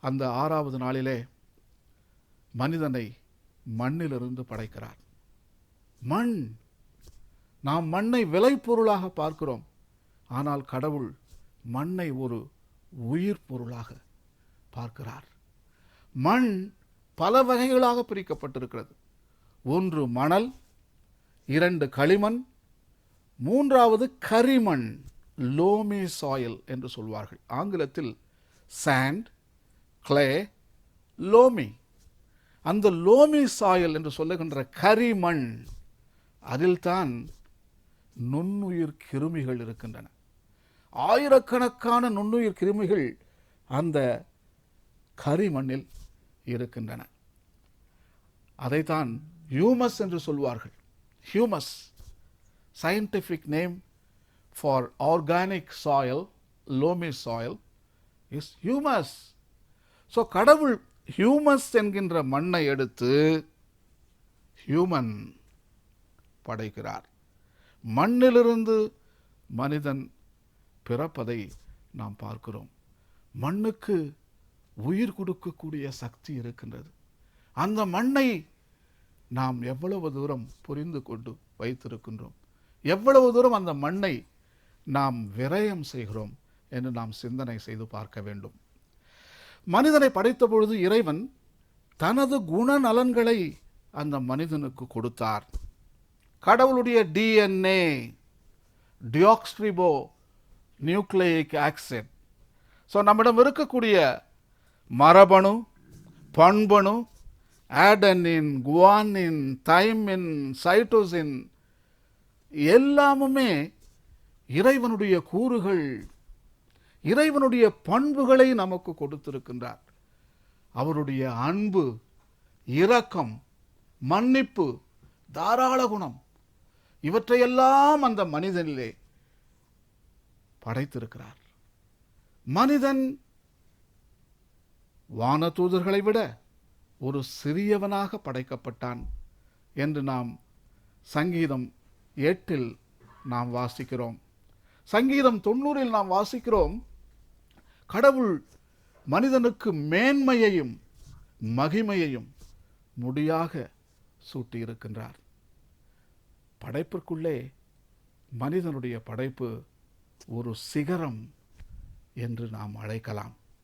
அந்த ஆறாவது நாளிலே மனிதனை மண்ணிலிருந்து படைக்கிறார். மண். நாம் மண்ணை விளைபொருளாக பார்க்கிறோம். ஆனால் கடவுள் மண்ணை ஒரு உயிர் பொருளாக பார்க்கிறார். மண் பல வகைகளாக பிரிக்கப்பட்டிருக்கிறது. ஒன்று மணல் இரண்டு களிமண் மூன்றாவது கரிமண் லோமி சாயில் என்று சொல்வார்கள். ஆங்கிலத்தில் சாண்ட் கிளே லோமி. அந்த லோமி சாயல் என்று சொல்லுகின்ற கரிமண் அதில்தான் நுண்ணுயிர் கிருமிகள் இருக்கின்றன. ஆயிரக்கணக்கான நுண்ணுயிர் கிருமிகள் அந்த கரிமண்ணில் இருக்கின்றன. அதைத்தான் ஹியூமஸ் என்று சொல்வார்கள். Humus scientific name for organic soil loamy soil is humus so கடவுள் ஹியூமஸ் என்கின்ற மண்ணை எடுத்து ஹியூமன் படைக்கிறார். மண்ணிலிருந்து மனிதன் பிறப்பதை நாம் பார்க்கிறோம். மண்ணுக்கு உயிர் கொடுக்கக்கூடிய சக்தி இருக்கின்றது. அந்த மண்ணை நாம் எவ்வளவு தூரம் புரிந்து கொண்டு வைத்திருக்கின்றோம்? எவ்வளவு தூரம் அந்த மண்ணை நாம் விரயம் செய்கிறோம் என்று நாம் சிந்தனை செய்து பார்க்க வேண்டும். மனிதனை படைத்த பொழுது இறைவன் தனது குணநலன்களை அந்த மனிதனுக்கு கொடுத்தார். கடவுளுடைய DNA deoxyribonucleic acid so நம்மிடம் இருக்கக்கூடிய மரபணு பண்பணு ஆடனின் குவானின் தைமின் சைட்டோசின் எல்லாமுமே இறைவனுடைய கூறுகள் இறைவனுடைய பண்புகளை நமக்கு கொடுத்திருக்கின்றார். அவருடைய அன்பு இரக்கம் மன்னிப்பு தாராள குணம் இவற்றையெல்லாம் அந்த மனிதனிலே படைத்திருக்கிறார். மனிதன் வானதூதர்களை விட ஒரு சிறியவனாக படைக்கப்பட்டான் என்று நாம் சங்கீதம் எட்டில் நாம் வாசிக்கிறோம். சங்கீதம் தொண்ணூறில் நாம் வாசிக்கிறோம். கடவுள் மனிதனுக்கு மேன்மையையும் மகிமையையும் முடியாக சூட்டியிருக்கின்றார். படைப்பிற்குள்ளே மனிதனுடைய படைப்பு ஒரு சிகரம் என்று நாம் அழைக்கலாம்.